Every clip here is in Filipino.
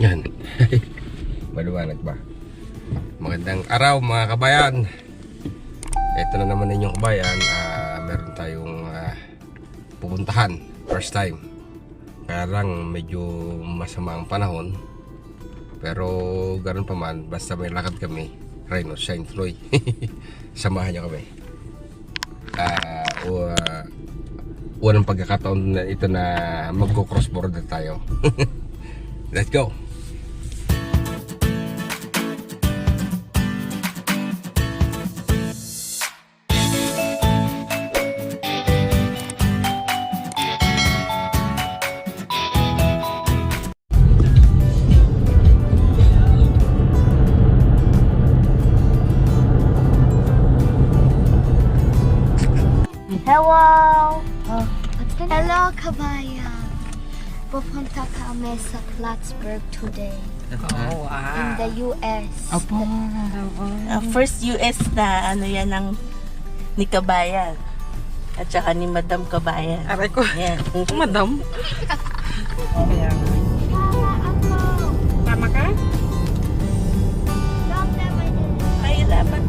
Yan. Maliwanag ba? Magandang araw mga kabayan. Ito na naman ninyong kabayan. Ah, meron tayong ah, pupuntahan. First time. Kaya medyo masama ang panahon. Pero ganun pa man. Basta may lakad kami. Rhino, Shine Troy. Samahan niyo kami. O, ah, unang pagkakataon na ito na magko-cross border tayo. Let's go! Hello, kabayan! Pupunta kami sa Plattsburgh today Oh, in wow. the US. Opo. Uh, first US na ano yan ng ni Kabayan. At saka ni Madam Kabayan. Aray ko. Yan. Madam. Kaya, tama ka? Ay, dapat.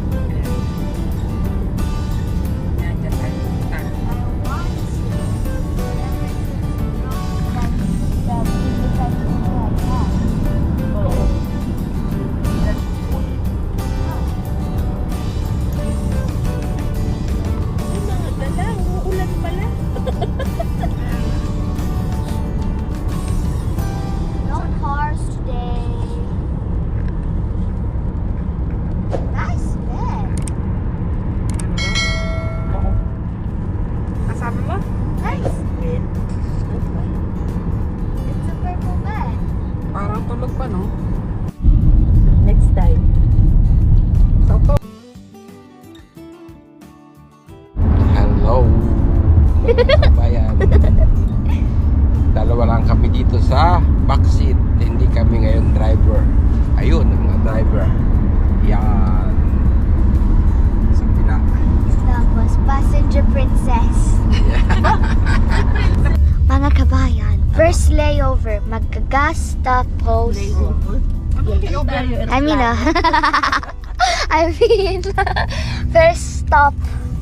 Layover, magkagas tapos... Layover. Tayo, I mean, uh, I mean, first stop,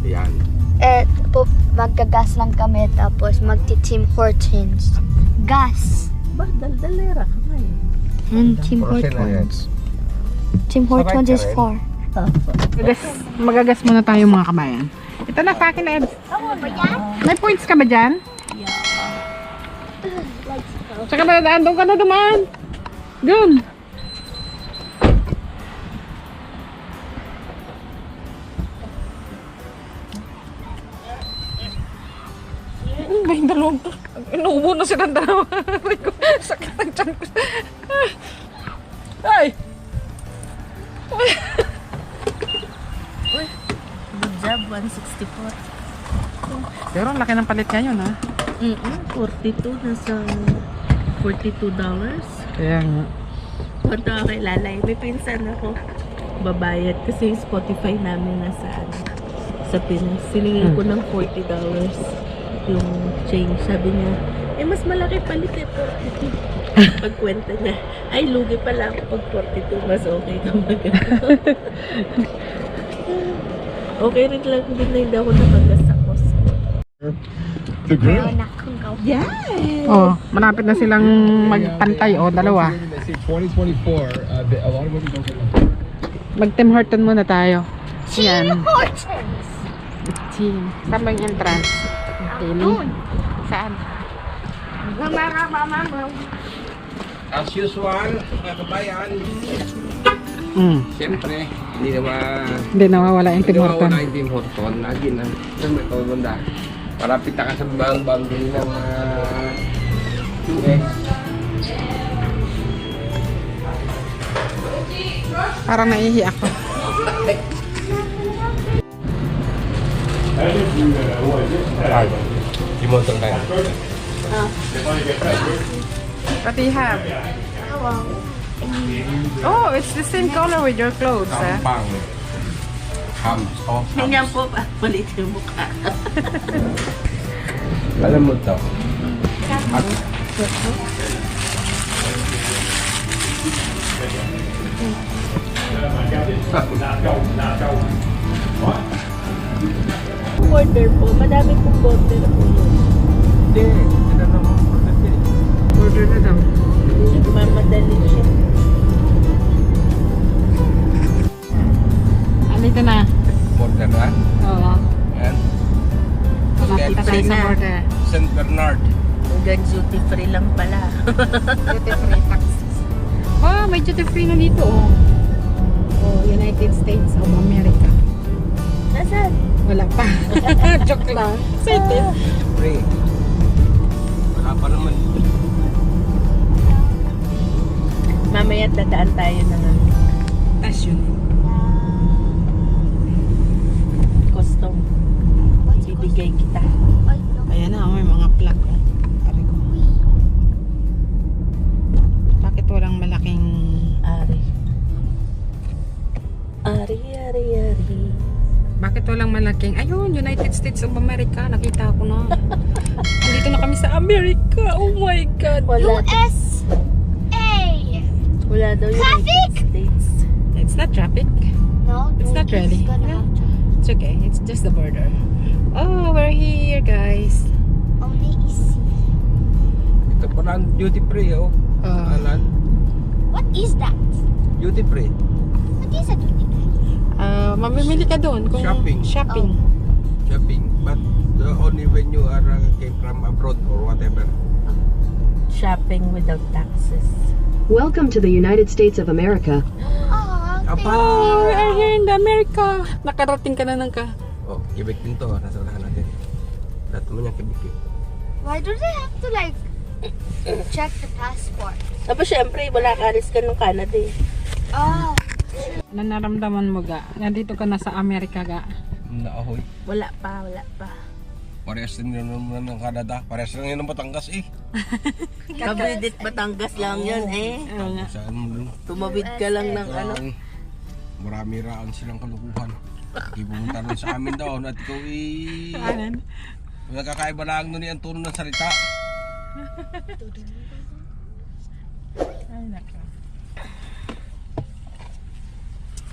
Yan eh, po, magkagas lang kami tapos magti-Tim Hortons. Gas. Ba, daldalera ka ngayon. And Tim. Hortons. Tim Hortons is far. Magagas, magagas muna tayo mga kabayan. Ito na sa akin, Ed. May points ka ba dyan? Saka ba daan? Doon ka na dumaan. Doon. Ano ba yung dalawang to? Inuubo na silang dalawa. Sakit ang tiyan ko. Ay! Good job, 164. Pero ang laki ng palit ngayon ha. Mm-mm, 42 nasa 42 dollars. Kaya nga. Punta ako kay Lalay. May pinsan ako. Babayad kasi yung Spotify namin nasa ano, sa Pinas. Siningin ko ng 40 dollars yung change. Sabi niya, eh mas malaki palit eh, 42. Pagkwenta niya, ay lugi pala ako pag 42, mas okay ka mag Okay rin lang din na hindi ako nakagas sa Costco. Ayaw na go. Oh, malapit na silang magpantay o dalawa. They say 2024. Uh, the, a lot of women don't get like Mag Tim Horton muna tayo. Yan. Hortons! Team. Saan ba yung entrance? Daily? Saan? As usual mga kabayan Mm. Siyempre Hindi naman Hindi nawawala yung Tim Hindi Horton. mawawala yung Tim Horton Lagi na Saan may tawaganda Malapit na ka sa bang boundary ng uh, US Parang naihi ako. Limotong tayo Patihab. Oh, it's the same color with your clothes, eh? Hams. Oh, hams. Ganyan po, palit yung mukha. Alam mo to. At, Order po. Madami pong order po yun. Hindi. Order na daw. Nagmamadali siya. Ano ito na? Border na. Oo. Ayan. Nakita tayo sa na. border. St. Bernard. Hanggang duty free lang pala. Duty free taxes. Oh, may duty free na dito oh. Oh, United States of America. Nasaan? Wala pa. Joke lang. Excited. Free. Wala pa naman. Mamaya dadaan tayo ng ano, Tapos yun. custom. Bibigay kita. Ayan na, may mga plug. Oh. Ari ko. Bakit walang malaking... Ari. Ari, ari, ari. Bakit walang malaking... Ayun, United States of America. Nakita ko na. Andito na kami sa America. Oh my God. Wala, US A. wala daw United States. It's not traffic. No, It's not really. gonna. It's okay. It's just the border. Oh, we're here, guys. Only easy. Ito pa lang duty free oh. Uh, Alan. What is that? Duty free. What is a duty free? uh, mamimili ka doon. Kung Shopping. Shopping. Shopping. But the only when you are uh, came from abroad or whatever. Shopping without taxes. Welcome to the United States of America. Oh, Apa? Oh, we are here in the America. Nakarating ka na ng ka. Oh, Quebec din to. Nasa unahan natin. Lahat naman yung Quebec eh. why do they have to like check the passport? Tapos syempre, wala ka alis ka ng Canada eh. Oh, Ano naramdaman mo ga? Nandito ka na sa Amerika ga. Naahoy. Wala pa, wala pa. Parehas din yun naman ng Canada. Parehas lang yun ng Batangas eh. Kabidit Batangas lang yun eh. Saan mo? Tumawid ka lang ng ano. Marami, raan silang kalukuhan. Ipumunta rin sa amin daw at ikaw eh... Anan? Nagkakaiba lang nun yung tono ng salita. Ay, nako.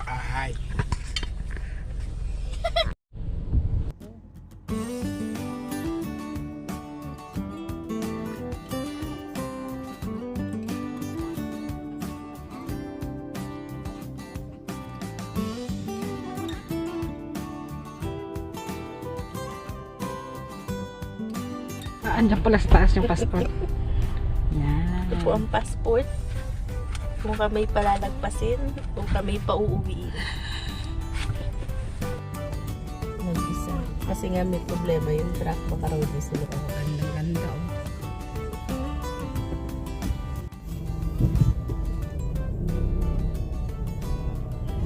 Ay. Andyan pala sa taas yung passport. Yan. Ito po ang passport. Kung kami palalagpasin, kung kami pauuwiin. Nag-isa. Kasi nga may problema yung truck, baka raw di sila. Ganda, ganda oh.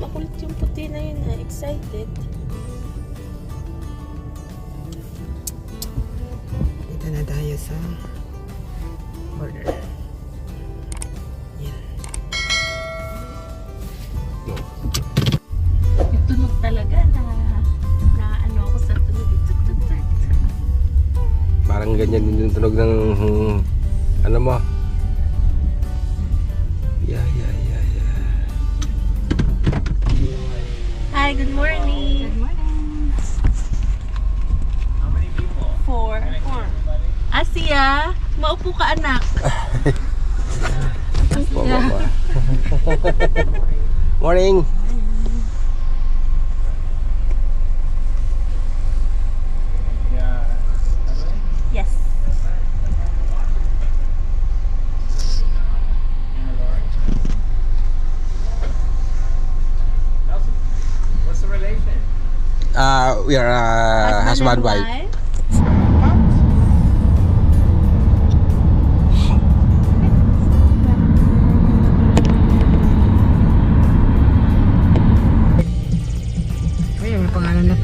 Makulit yung puti na yun ha, excited. Sa border. Yan. Yung tunog talaga na, na ano ako sa tunog. Tut, tut, tut. Parang ganyan din yung tunog ng... hmm, ano mo? Yeah, yeah, yeah, yeah. Hi, good morning. Asia, maupo ka anak. Morning. Yes. What's the relation? Uh, we are uh, husband, wife. Ay,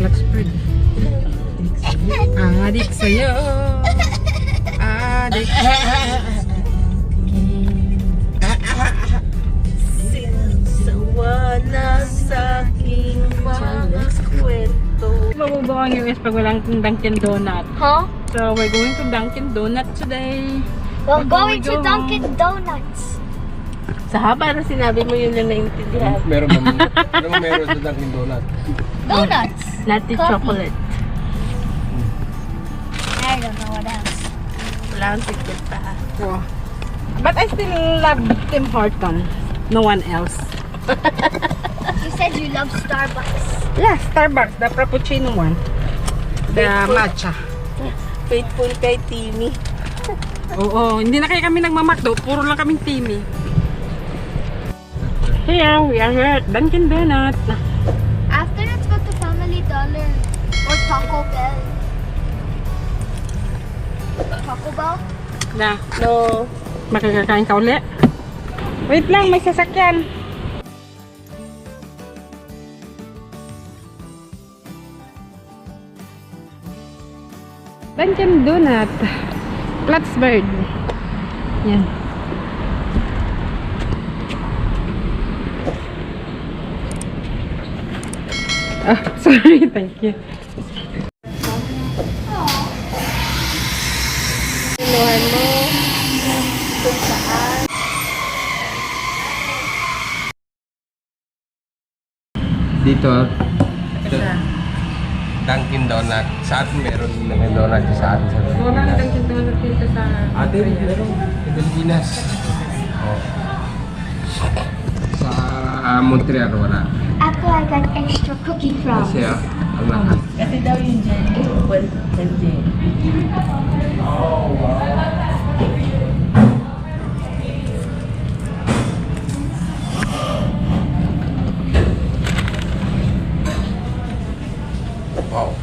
Flaxbird. Adik sa'yo. Adik. Sinsawa na sa aking mga kwento. Mabubuo ang US pag walang Dunkin Donut. Huh? So, we're going to Dunkin Donut today. We're Before we going to go Dunkin' Donuts. Sa haba na sinabi mo yun lang naintindihan. Meron ba? Ano mo meron sa Dunkin Donut? Donuts. Nutty Coffee. chocolate. I don't know what else. Wala secret pa. Oh. But I still love Tim Hortons. No one else. You said you love Starbucks. Yeah, Starbucks, the Frappuccino one. The matcha. Faithful kay Timmy. Oo, hindi na kayo kami nagmamakdo. Puro lang kaming Timmy. Here, we are here at Dunkin' Donut. Taco Bell. Taco Bell? Na, No. makakakain ka uli. Wait lang, may sasakyan. Dunkin' Donut. Plattsburgh. Yan. Ah, sorry. Thank you. Inuhan mo. Kung saan. Dito, ito, Dunkin Donut. Sa atin meron din Dunkin Donut sa atin sa Wala na. Dunkin' Donut dito sa... Atin, meron. Sa Pilipinas. Oh. Sa ah, Montreal, wala. After I got extra cookie crumbs. Kasi ah, ang lakas. Kasi daw yung jelly. Well, and jelly. Wow. Ang